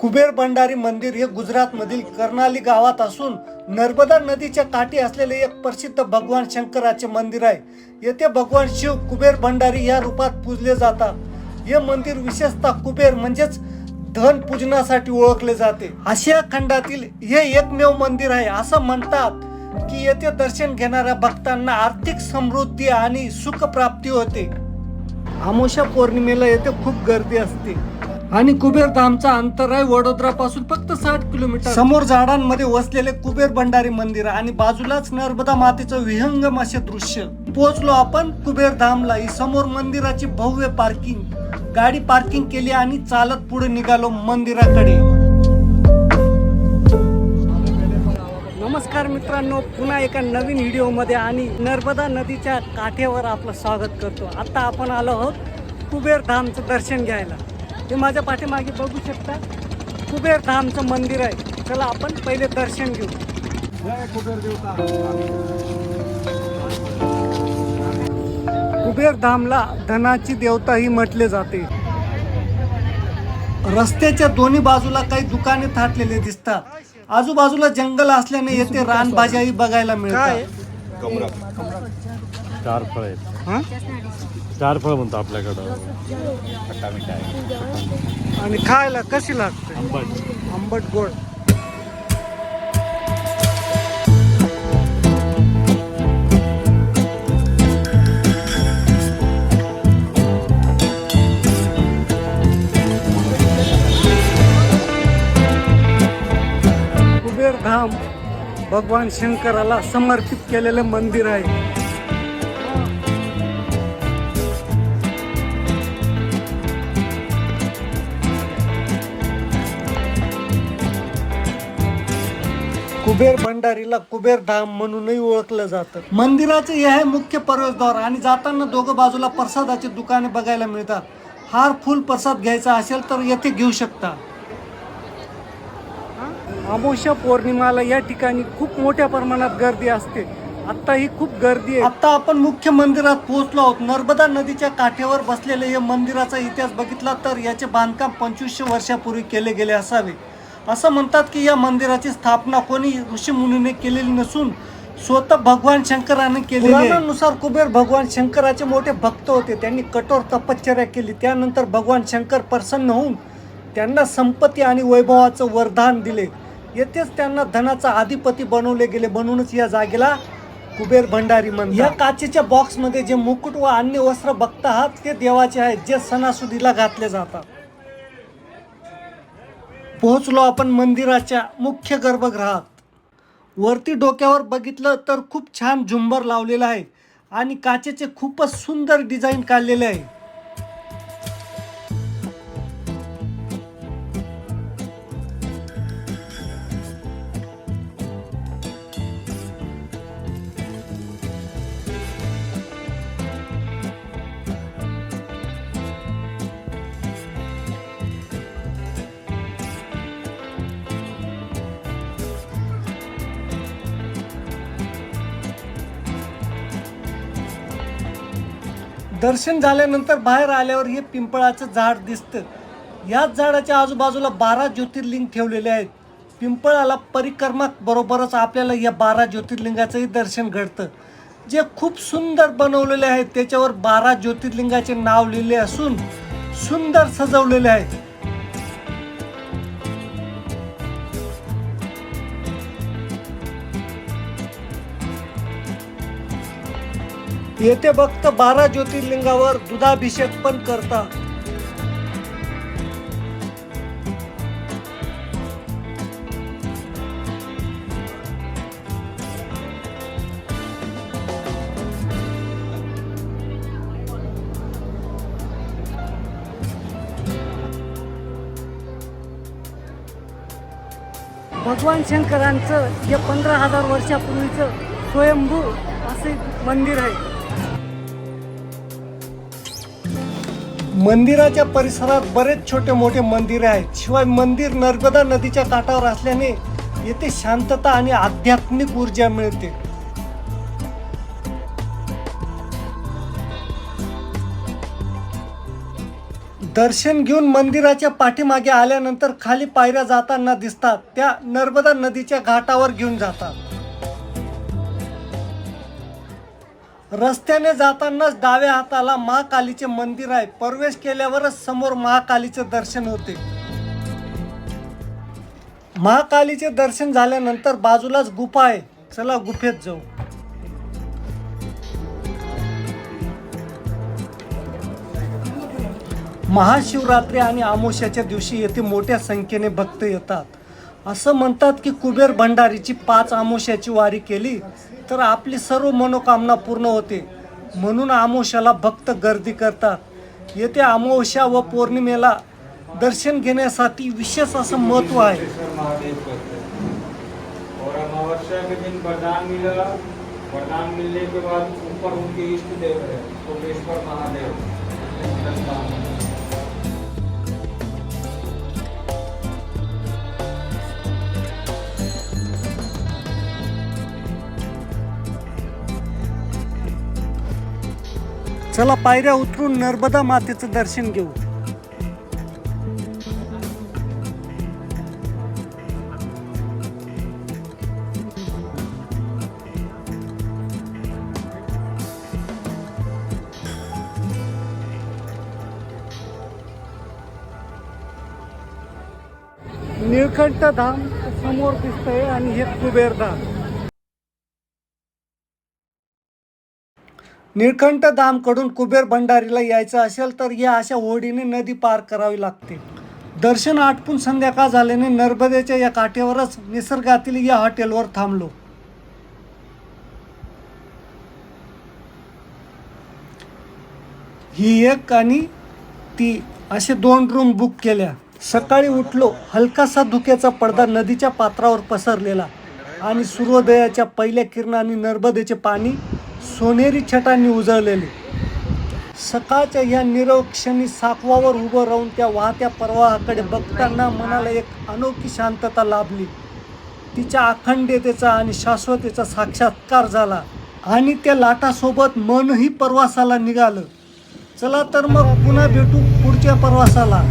कुबेर भंडारी मंदिर हे गुजरातमधील कर्नाली गावात असून नर्मदा नदीच्या काठी असलेले एक प्रसिद्ध भगवान शंकराचे मंदिर आहे. येथे भगवान शिव कुबेर भंडारी या रूपात पूजले जातात. हे मंदिर विशेषतः कुबेर म्हणजेच धन पूजनासाठी ओळखले जाते. आशिया खंडातील हे एकमेव मंदिर आहे असं म्हणतात की येथे दर्शन घेणाऱ्या भक्तांना आर्थिक समृद्धी आणि सुख प्राप्ती होते. आमोशा पौर्णिमेला येथे खूप गर्दी असते. आणि कुबेर धामचा अंतर आहे वडोदरा पासून फक्त साठ किलोमीटर. समोर झाडांमध्ये वसलेले कुबेर भंडारी मंदिर आणि बाजूलाच नर्मदा मातेचं विहंगम असे दृश्य. पोहोचलो आपण कुबेर धामला. ही समोर मंदिराची भव्य पार्किंग गाडी पार्किंग केली आणि चालत पुढे निघालो मंदिराकडे. नमस्कार मित्रांनो पुन्हा एका नवीन व्हिडिओमध्ये आणि नर्मदा नदीच्या काठेवर आपलं स्वागत करतो. आता आपण आलो आहोत कुबेर धामचं दर्शन घ्यायला. ते माझ्या पाठीमागे बघू शकता कुबेर धामचं मंदिर आहे. चला आपण पहिले दर्शन घेऊ. कुबेर धामला धनाची देवताही म्हटले जाते. रस्त्याच्या दोन्ही बाजूला काही दुकाने थाटलेले दिसतात. आजूबाजूला जंगल असल्याने येथे रानभाज्याही बघायला मिळतात. चार फळ. आहेत हं? चार फळ म्हणतो आपल्याकडं. आणि खायला कशी लागते? आंबट. आंबट गोड. कुबेर धाम भगवान शंकराला समर्पित केलेलं मंदिर आहे. कुबेर भंडारीला कुबेर धाम म्हणूनही ओळखलं जातं. मंदिराचे हे आहे मुख्य प्रवेशद्वार आणि जाताना दोघं बाजूला प्रसादाची दुकाने बघायला मिळतात. हार फुल प्रसाद घ्यायचा असेल तर येथे घेऊ शकता. अमावस्या पौर्णिमाला या ठिकाणी खूप मोठ्या प्रमाणात गर्दी असते. आत्ता ही खूप गर्दी आहे. आत्ता आपण मुख्य मंदिरात पोहोचलो आहोत. नर्मदा नदीच्या काठेवर बसलेले हे मंदिराचा इतिहास बघितला तर याचे बांधकाम पंचवीसशे वर्षापूर्वी केले गेले असावे. असं म्हणतात की या मंदिराची स्थापना कोणी ऋषी मुनीने केलेली नसून स्वतः भगवान शंकराने केली नुसार कुबेर भगवान शंकराचे मोठे भक्त होते. त्यांनी कठोर तपश्चर्या केली. त्यानंतर भगवान शंकर प्रसन्न होऊन त्यांना संपत्ती आणि वैभवाचं वरदान दिले. येथेच त्यांना धनाचा अधिपती बनवले गेले. म्हणूनच या जागेला कुबेर भंडारी म्हणतात. या काचेच्या बॉक्समध्ये जे मुकुट व अन्य वस्त्र बघता आहात ते देवाचे आहेत जे सणासुदीला घातले जातात. पोहोचलो आपण मंदिराच्या मुख्य गर्भगृहात. वरती डोक्यावर बघितलं तर खूप छान झुंबर लावलेलं आहे आणि काचेचे खूपच सुंदर डिझाईन काढलेले आहे. दर्शन झाल्यानंतर बाहेर आल्यावर हे पिंपळाचं झाड दिसतं. याच झाडाच्या आजूबाजूला बारा ज्योतिर्लिंग ठेवलेले आहेत. पिंपळाला परिक्रमा बरोबरच आपल्याला या बारा ज्योतिर्लिंगाचंही दर्शन घडतं. जे खूप सुंदर बनवलेले आहेत त्याच्यावर बारा ज्योतिर्लिंगाचे नाव लिहिले असून सुंदर सजवलेले आहेत. येथे भक्त बारा ज्योतिर्लिंगावर दुधाभिषेक पण करतात. भगवान शंकरांचं हे पंधरा हजार वर्षापूर्वीचं स्वयंभू असे मंदिर आहे. मंदिराच्या परिसरात बरेच छोटे मोठे मंदिर आहेत. शिवाय मंदिर नर्मदा नदीच्या काठावर असल्याने येथे शांतता आणि आध्यात्मिक ऊर्जा मिळते. दर्शन घेऊन मंदिराच्या पाठीमागे आल्यानंतर खाली पायऱ्या जाताना दिसतात. त्या नर्मदा नदीच्या घाटावर घेऊन जातात. रस्त्याने जातानाच डाव्या हाताला महाकालीचे मंदिर आहे. प्रवेश केल्यावरच समोर महाकालीचे दर्शन होते. महाकालीचे दर्शन झाल्यानंतर बाजूलाच गुफा आहे. चला गुफेत जाऊ. महाशिवरात्री आणि आमोशाच्या दिवशी येथे मोठ्या संख्येने भक्त येतात. असं म्हणतात की कुबेर भंडारीची पाच आमोशाची वारी केली तर आपली सर्व मनोकामना पूर्ण होते. म्हणून आमोशाला भक्त गर्दी करतात. येथे अमावस्या व पौर्णिमेला दर्शन घेण्यासाठी विशेष असं महत्त्व आहे. वरदान मिलने के बाद ऊपर उनके इष्ट देव है सोमेश्वर महादेव। चला पायऱ्या उतरून नर्मदा मातेचं दर्शन घेऊ. निळकंठ धाम समोर दिसतंय आणि हे कुबेर धाम. निळकंठ धामकडून कुबेर भंडारीला यायचं असेल तर या अशा होडीने नदी पार करावी लागते. दर्शन आटपून संध्याकाळ झाल्याने नर्मदेच्या या काठेवरच निसर्गातील या हॉटेलवर थांबलो. ही एक आणि ती असे दोन रूम बुक केल्या. सकाळी उठलो हलकासा धुक्याचा पडदा नदीच्या पात्रावर पसरलेला आणि सूर्योदयाच्या पहिल्या किरणाने नर्मदेचे पाणी सोनेरी छटांनी उजळलेले. सकाळच्या या निरव क्षणी साकवावर उभं राहून त्या वाहत्या प्रवाहाकडे बघताना मनाला एक अनोखी शांतता लाभली. तिच्या अखंडतेचा आणि शाश्वतेचा साक्षात्कार झाला आणि त्या लाटासोबत मनही प्रवासाला निघालं. चला तर मग पुन्हा भेटू पुढच्या प्रवासाला.